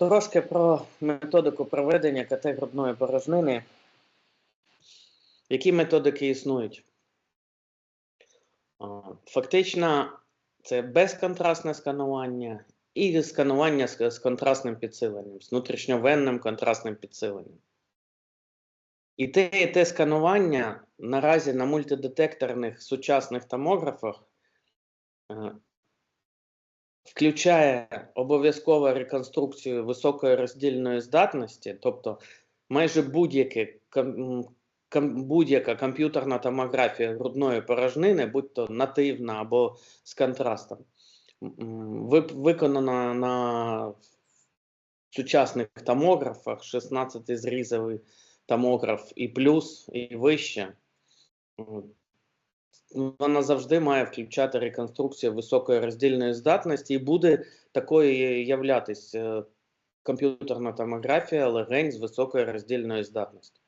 Трошки про методику проведення КТ грудної порожнини. Які методики існують? Фактично, це безконтрастне сканування і сканування з, контрастним підсиленням, з внутрішньовенним контрастним підсиленням. І те, і те сканування наразі на мультидетекторних сучасних томографах е, включає обов'язково реконструкцію високої роздільної здатності, тобто майже будь-яке будь-яка комп'ютерна томографія грудної порожнини, будь то нативна або з контрастом, виконана на сучасних томографах, 16 зрізовий томограф і плюс, і вище. Вона завжди має включати реконструкцію високої роздільної здатності і буде такою являтись е, комп'ютерна томографія легень з високою роздільною здатністю.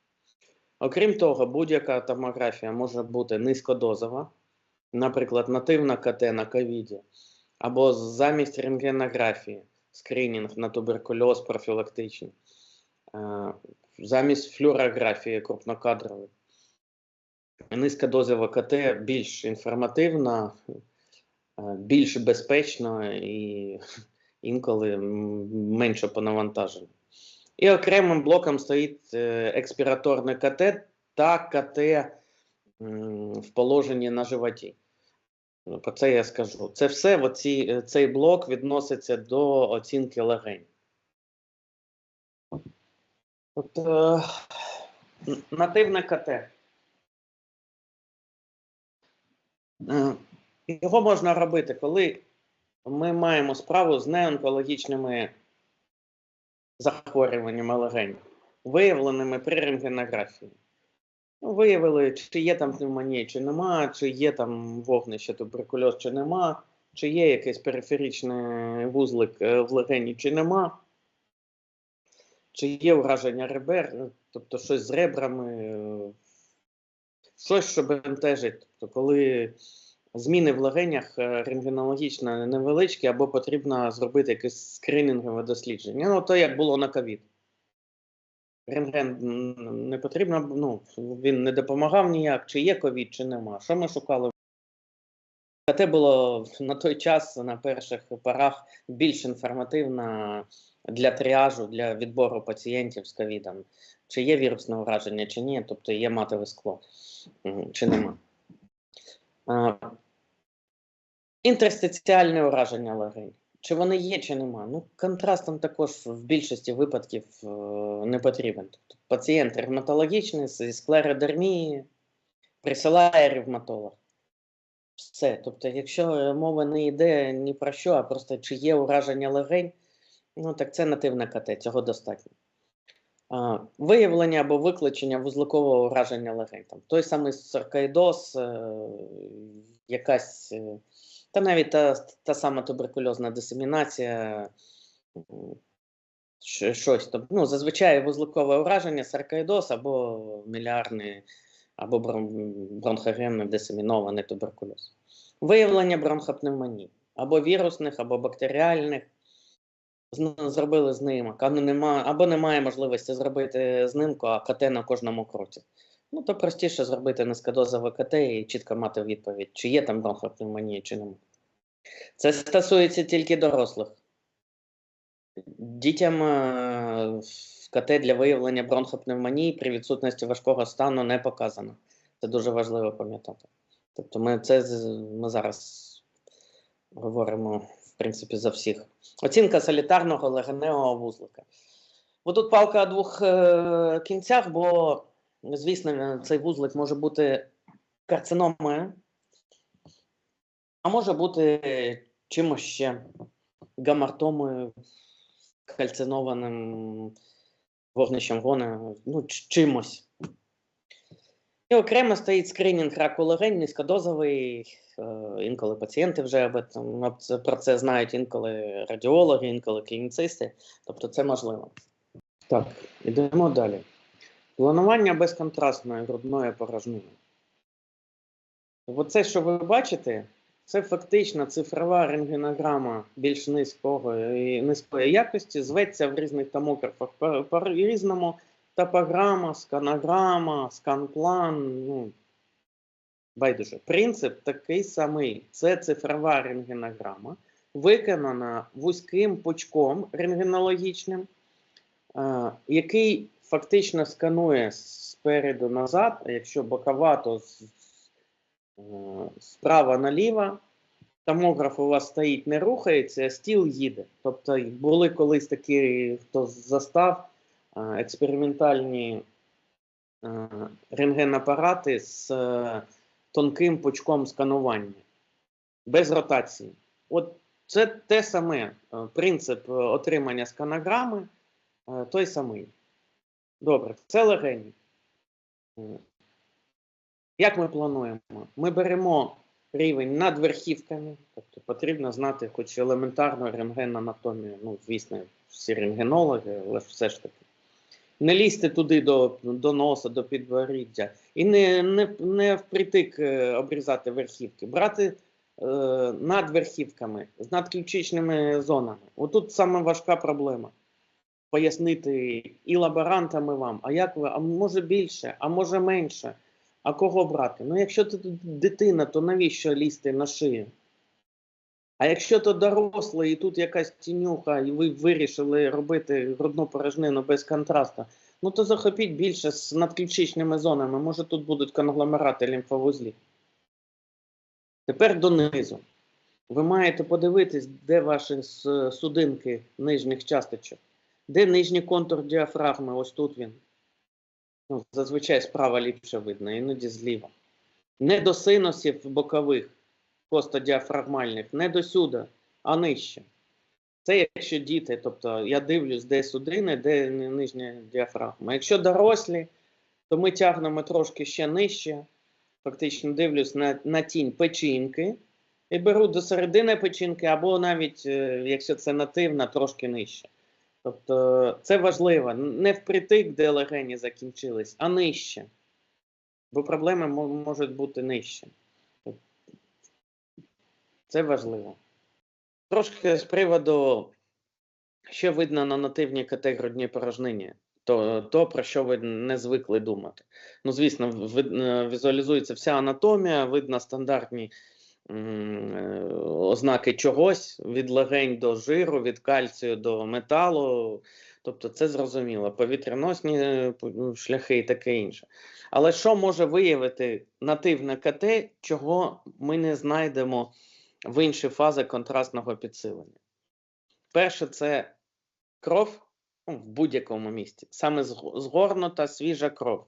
Окрім того, будь-яка томографія може бути низькодозова, наприклад, нативна КТ на ковіді, або замість рентгенографії, скринінг на туберкульоз профілактичний, е, замість флюорографії крупнокадрової. Низькодозова КТ більш інформативна, е, більш безпечна і інколи менше по навантаженню. І окремим блоком стоїть е, експіраторне КТ та КТ в положенні на животі. Ну, Про це я скажу. Це все, оці, е, цей блок відноситься до оцінки легень. От, е, нативне КТ. Його можна робити, коли ми маємо справу з неонкологічними захворюваннями легень, виявленими при рентгенографії. Ну, виявили, чи є там пневмонія, чи нема, чи є там вогнище, туберкульоз, чи нема, чи є якийсь периферичний вузлик е, в легені, чи нема, чи є ураження ребер, е, тобто щось з ребрами, е, щось, що бентежить. Тобто, коли зміни в легенях е, рентгенологічно невеличкі, або потрібно зробити якесь скринінгове дослідження. Ну, то як було на ковід. Рентген не потрібно, ну, він не допомагав ніяк, чи є ковід, чи нема. Що ми шукали? КТ було на той час на перших порах більш інформативно для тріажу, для відбору пацієнтів з ковідом. Чи є вірусне ураження, чи ні, тобто є матове скло, чи нема. Інтерстиціальне ураження легень. Чи вони є, чи нема? Ну, контраст там також в більшості випадків е, не потрібен. Тобто пацієнт ревматологічний зі склеродермії присилає ревматолог. Все. Тобто, якщо мова не йде ні про що, а просто чи є ураження легень, ну так це нативна КТ, цього достатньо. Виявлення або викличення вузликового ураження легень. Там, той самий саркоїдоз, е, якась, е, та навіть та, та сама туберкульозна дисемінація, щось. Тобто, ну, зазвичай вузликове ураження, саркоїдоз або мілярний, або брон, бронхогенний дисемінований туберкульоз. Виявлення бронхопневмонії, або вірусних, або бактеріальних. Зробили знимок, а ну або немає можливості зробити знимку, а КТ на кожному кроці. Ну, то простіше зробити низькодозове КТ і чітко мати відповідь, чи є там бронхопневмонія, чи немає. Це стосується тільки дорослих. Дітям е, КТ для виявлення бронхопневмонії при відсутності важкого стану не показано. Це дуже важливо пам'ятати. Тобто ми це ми зараз говоримо, в принципі, за всіх. Оцінка солітарного легеневого вузлика. Бо тут палка о двох е, кінцях, бо, звісно, цей вузлик може бути карциномою, а може бути чимось ще гамартомою, кальцинованим вогнищем гони, ну, чимось. І окремо стоїть скринінг раку легень, низькодозовий. е, Інколи пацієнти вже об этом- про це знають, інколи радіологи, інколи клініцисти. Тобто це можливо. Так, ідемо далі. Планування безконтрастної грудної порожнини. Оце, що ви бачите, Це фактично цифрова рентгенограма більш низького і низької якості, зветься в різних томографах по- по-різному. Топограма, сканограма, сканплан. Ну, байдуже. Принцип такий самий. Це цифрова рентгенограма, виконана вузьким пучком рентгенологічним, е, який фактично сканує спереду назад, а якщо бокова, то е, справа наліво. Томограф у вас стоїть, не рухається, а стіл їде. Тобто були колись такі, хто застав експериментальні рентгенапарати з е, тонким пучком сканування, без ротації. От це те саме е, принцип е, отримання сканограми, той самий. Добре, це легені. Як ми плануємо? Ми беремо рівень над верхівками, тобто потрібно знати хоч елементарну рентген-анатомію. Ну, звісно, всі рентгенологи, але все ж таки. Не лізти туди до, до носа, до підборіддя. І не, не, не впритик е, обрізати верхівки, брати е, над верхівками, з надключичними зонами. Отут саме важка проблема. Пояснити і лаборантам, і вам, а як ви, а може більше, а може менше. А кого брати? Ну, якщо ти дитина, то навіщо лізти на шию? А якщо то дорослий, і тут якась тінюха, і ви вирішили робити грудну порожнину без контрасту, ну то захопіть більше з надключичними зонами. Може тут будуть конгломерати лімфовузлів. Тепер донизу. Ви маєте подивитись, де ваші судинки нижніх часточок, де нижній контур діафрагми, ось тут він. Ну, зазвичай справа ліпше видно, іноді зліва. Не до синусів бокових, костодіафрагмальних, не до сюди, а нижче. Це якщо діти, тобто я дивлюсь, де судини, де нижня діафрагма. Якщо дорослі, то ми тягнемо трошки ще нижче. Фактично дивлюсь на, на тінь печінки і беру до середини печінки, або навіть, е, якщо це нативна, трошки нижче. Тобто це важливо. Не впритик, де легені закінчились, а нижче. Бо проблеми можуть бути нижче. Це важливо. Трошки з приводу, що видно на нативній грудній порожнині, то, то про що ви не звикли думати. Ну, звісно, е, візуалізується вся анатомія, видно стандартні е, ознаки чогось від легень до жиру, від кальцію до металу. Тобто це зрозуміло, повітряносні е, шляхи і таке інше. Але що може виявити нативне КТ, чого ми не знайдемо в інші фази контрастного підсилення? Перше, це кров ну, в будь-якому місці, саме згорнута свіжа кров.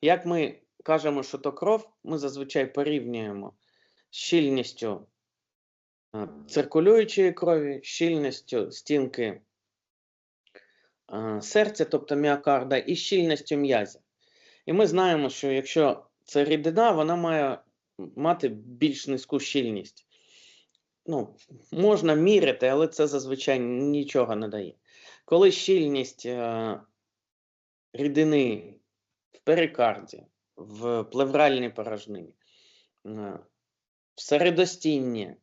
Як ми кажемо, що то кров, ми зазвичай порівнюємо з щільністю е, циркулюючої крові, щільністю стінки е, серця, тобто міокарда, і щільністю м'язів. І ми знаємо, що якщо це рідина, вона має мати більш низьку щільність. Ну, можна міряти, але це зазвичай нічого не дає. Коли щільність е, рідини в перикарді, в плевральній порожнині, е, в середостінні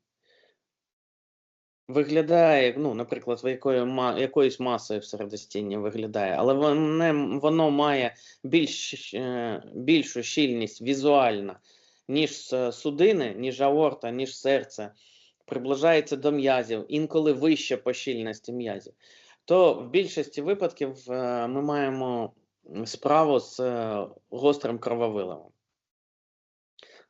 виглядає, ну, наприклад, в якої, якоюсь масою в середостінні виглядає, але воно, воно має більш, е, більшу щільність візуальна, ніж с- судини, ніж аорта, ніж серце, приближається до м'язів, інколи вище по щільності м'язів, то в більшості випадків е, ми маємо справу з е, гострим крововиливом.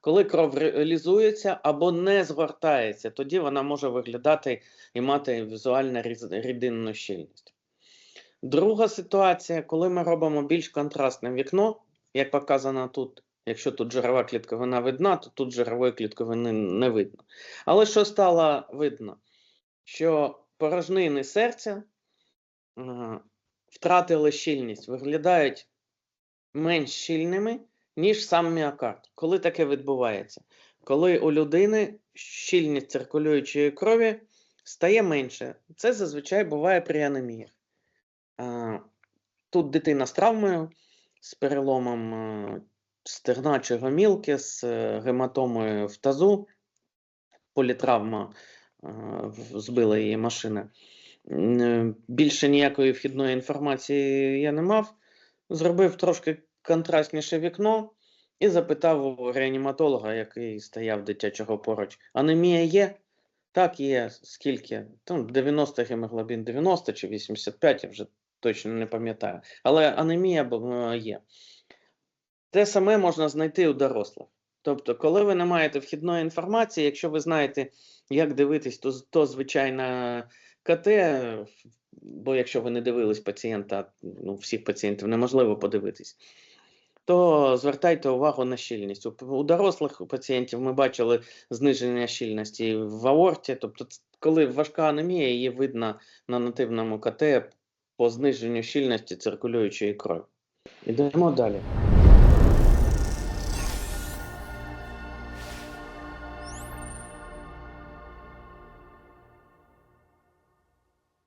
Коли кров реалізується або не згортається, тоді вона може виглядати і мати візуально рідинну щільність. Друга ситуація, коли ми робимо більш контрастне вікно, як показано тут, якщо тут жирова клітковина видна, то тут жирової клітковини не видно. Але що стало видно? Що порожнини серця е, втратили щільність, виглядають менш щільними, ніж сам міокард. Коли таке відбувається? Коли у людини щільність циркулюючої крові стає менше. Це зазвичай буває при анеміях. Е, Тут дитина з травмою, з переломом стегна чи гомілки, з е, гематомою в тазу. політравма е, збила її машина. Е, Більше ніякої вхідної інформації я не мав. Зробив трошки контрастніше вікно і запитав у реаніматолога, який стояв дитячого поруч. Анемія є? Так, є. Скільки? Там 90 гемоглобін 90 чи 85, я вже точно не пам'ятаю. Але анемія є. Те саме можна знайти у дорослих. Тобто, коли ви не маєте вхідної інформації, якщо ви знаєте, як дивитись, то, то звичайно КТ, бо якщо ви не дивились пацієнта, ну, всіх пацієнтів неможливо подивитись, то звертайте увагу на щільність. У, у дорослих пацієнтів ми бачили зниження щільності в аорті, тобто, коли важка анемія, її видно на нативному КТ по зниженню щільності циркулюючої крові. Ідемо далі.